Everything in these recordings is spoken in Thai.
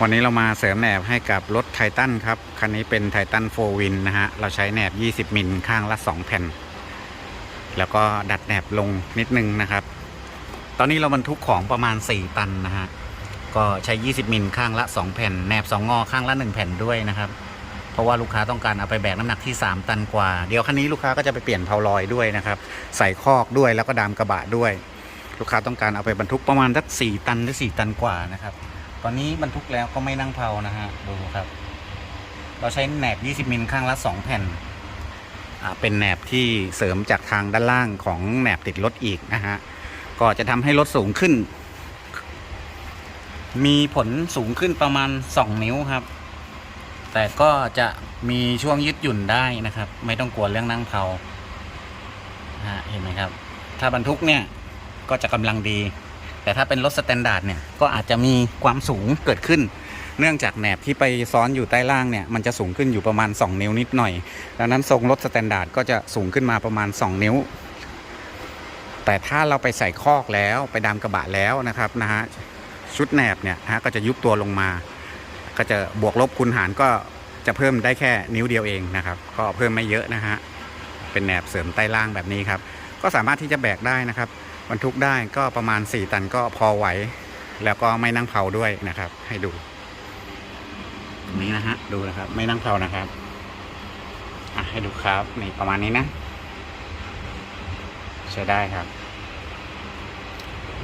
วันนี้เรามาเสริมแหนบให้กับรถไททันครับ คันนี้เป็นไททันโฟวินนะฮะ เราใช้แหนบ 20 มิลข้างละ 2 แผ่น แล้วก็ดัดแหนบลงนิดนึงนะครับ ตอนนี้เราบรรทุกของประมาณ 4 ตันนะฮะ ก็ใช้ 20 มิลข้างละ 2 แผ่น แหนบ 2 งอข้างละ 1 แผ่นด้วยนะครับ เพราะว่าลูกค้าต้องการเอาไปแบกน้ำหนักที่ 3 ตันกว่า เดี๋ยวคันนี้ลูกค้าก็จะไปเปลี่ยนเพาลอยด้วยนะครับ ใส่คอกด้วยแล้วก็ดามกระบะด้วย ลูกค้าต้องการเอาไปบรรทุกประมาณสัก4ตันหรือ4ตันกว่านะครับ ตอนนี้บรรทุกแล้วก็ไม่นั่งเพานะฮะ ดูครับ เราใช้แหนบ 20 มิลข้างละ2แผ่น เป็นแหนบที่เสริมจากทางด้านล่างของแหนบติดรถอีกนะฮะ ก็จะทำให้รถสูงขึ้น มีผลสูงขึ้นประมาณ 2 นิ้วครับ แต่ก็จะมีช่วงยืดหยุ่นได้นะครับ ไม่ต้องกลัวเรื่องนั่งเพาเห็นไหมครับ ถ้าบรรทุกเนี่ยก็จะกำลังดี แต่ถ้าเป็นรถสแตนดาร์ดเนี่ยก็อาจจะมีความสูงเกิดขึ้น เนื่องจากแหนบที่ไปซ้อนอยู่ใต้ล่างเนี่ยมันจะสูงขึ้นอยู่ประมาณ 2 นิ้วนิดหน่อย ดังนั้นทรงรถสแตนดาร์ดก็จะสูงขึ้นมาประมาณ 2 นิ้ว แต่ถ้าเราไปใส่คอกแล้วไปดามกระบะแล้วนะครับนะฮะชุดแหนบเนี่ยนะฮะก็จะยุบตัวลงมา ก็จะบวกลบคูณหารก็จะเพิ่มได้แค่นิ้วเดียวเองนะครับ ก็เพิ่มไม่เยอะนะฮะเป็นแหนบเสริมใต้ล่างแบบนี้ครับ ก็สามารถที่จะแบกได้นะครับ บรรทุกได้ก็ประมาณ 4 ตันก็พอไหว แล้วก็ไม่นั่งเผาด้วยนะครับ ให้ดูตรงนี้นะฮะดูนะครับ ไม่นั่งเผานะครับอะให้ดูครับนี่ประมาณนี้นะ ใช้ได้ครับ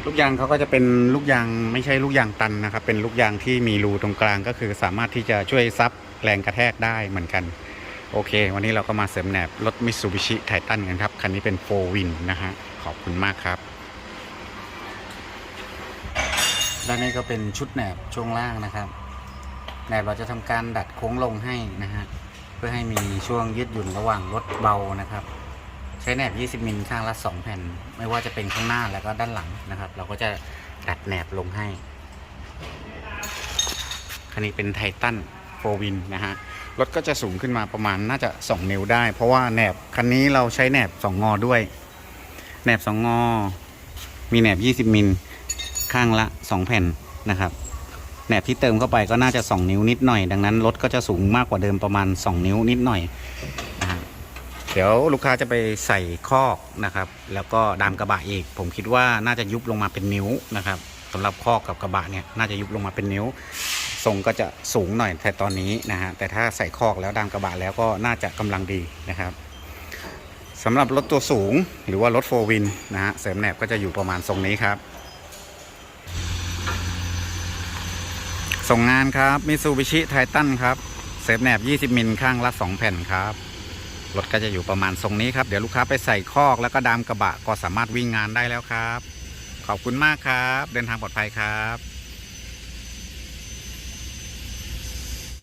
ลูกยางเขาก็จะเป็นลูกยางไม่ใช่ลูกยางตันนะครับ เป็นลูกยางที่มีรูตรงกลางก็คือสามารถที่จะช่วยซับแรงกระแทกได้เหมือนกัน โอเค วันนี้เราก็มาเสริมแหนบรถมิ t ซูบิชิไททันกันครับ คันนี้เป็นโฟวินนะฮะ ขอบคุณมากครับ ด้านนี้ก็เป็นชุดแหนบช่วงล่างนะครับ แหนบเราจะทำการดัดโค้งลงให้นะฮะ เพื่อให้มีช่วงยืดหยุ่นระหว่างรถเบานะครับ ใช้แหนบ 20 มิลข้างละ 2 แผ่น ไม่ว่าจะเป็นข้างหน้าแล้วก็ด้านหลังนะครับ เราก็จะดัดแหนบลงให้ คันนี้เป็นไททันโฟวินนะฮะ รถก็จะสูงขึ้นมาประมาณน่าจะ 2 นิ้วได้ เพราะว่าแหนบคันนี้เราใช้แหนบ 2 งอด้วยแหนบ 2 งอ มีแหนบ 20 มิลข้างละ 2 แผ่นนะครับแหนบที่เติมเข้าไปก็น่าจะ 2 นิ้วนิดหน่อยดังนั้นรถก็จะสูงมากกว่าเดิมประมาณ 2 นิ้วนิดหน่อยนะฮะเดี๋ยวลูกค้าจะไปใส่คอกนะครับ แล้วก็ดามกระบะอีก ผมคิดว่าน่าจะยุบลงมาเป็นนิ้วนะครับสำหรับคอกกับกระบะเนี่ยน่าจะยุบลงมาเป็นนิ้ว ทรงก็จะสูงหน่อยแต่ตอนนี้นะฮะแต่ถ้าใส่คอกแล้วดามกระบะแล้วก็น่าจะกำลังดีนะครับสำหรับรถตัวสูงหรือว่ารถโฟวินนะฮะเสริมแหนบก็จะอยู่ประมาณทรงนี้ครับ ส่งงานครับมิซูบิชิไททันครับเสริมแหนบ 20 มิลข้างละ 2 แผ่นครับรถก็จะอยู่ประมาณทรงนี้ครับ เดี๋ยวลูกค้าไปใส่คอกแล้วก็ดามกระบะก็สามารถวิ่งงานได้แล้วครับ ขอบคุณมากครับ เดินทางปลอดภัยครับ